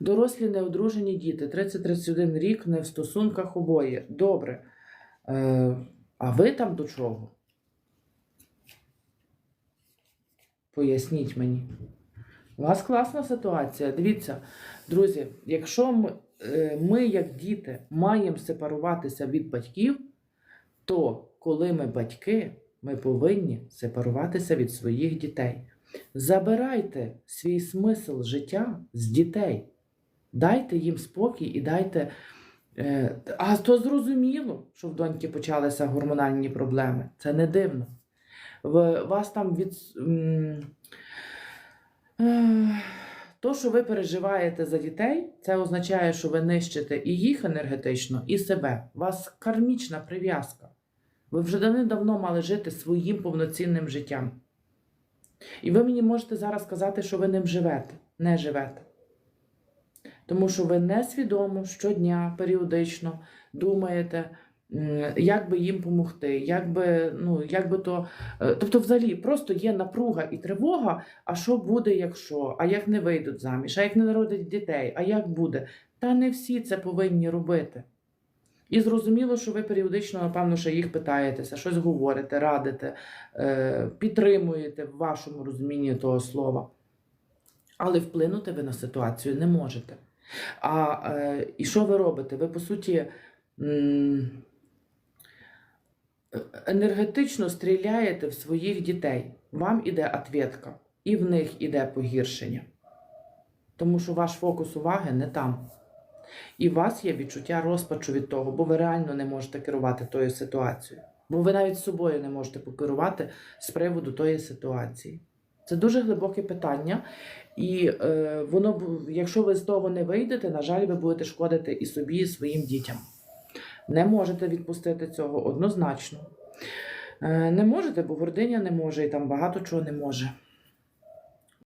Дорослі неодружені діти, 30-31 рік, не в стосунках обоє. Добре. Е, а ви там до чого? Поясніть мені. У вас класна ситуація. Дивіться, друзі, якщо ми, е, ми, як діти, маємо сепаруватися від батьків, то коли ми батьки, ми повинні сепаруватися від своїх дітей. Забирайте свій смисл життя з дітей. Дайте їм спокій і дайте. Е, а то зрозуміло, що в доньки почалися гормональні проблеми. Це не дивно. Вас там від. е, То, що ви переживаєте за дітей, це означає, що ви нищите і їх енергетично, і себе. У вас кармічна прив'язка. Ви вже давним-давно мали жити своїм повноцінним життям. І ви мені можете зараз сказати, що ви ним живете, не живете. Тому що ви несвідомо щодня, періодично думаєте, як би їм допомогти, як би, ну, як би то. е, Тобто, взагалі, просто є напруга і тривога, а що буде, якщо, а як не вийдуть заміж, а як не народять дітей, а як буде? Та не всі це повинні робити. І зрозуміло, що ви періодично, напевно, ще їх питаєтеся, щось говорите, радите, е, підтримуєте в вашому розумінні того слова. Але вплинути ви на ситуацію не можете. А е, і що ви робите? Ви, по суті, енергетично стріляєте в своїх дітей. Вам іде ответка, і в них іде погіршення. Тому що ваш фокус уваги не там. І у вас є відчуття розпачу від того, бо ви реально не можете керувати тою ситуацією. Бо ви навіть собою не можете покерувати з приводу тої ситуації. Це дуже глибоке питання, і е, воно, якщо ви з того не вийдете, на жаль, ви будете шкодити і собі, і своїм дітям. Не можете відпустити цього однозначно. Е, не можете, бо гординя не може, і там багато чого не може.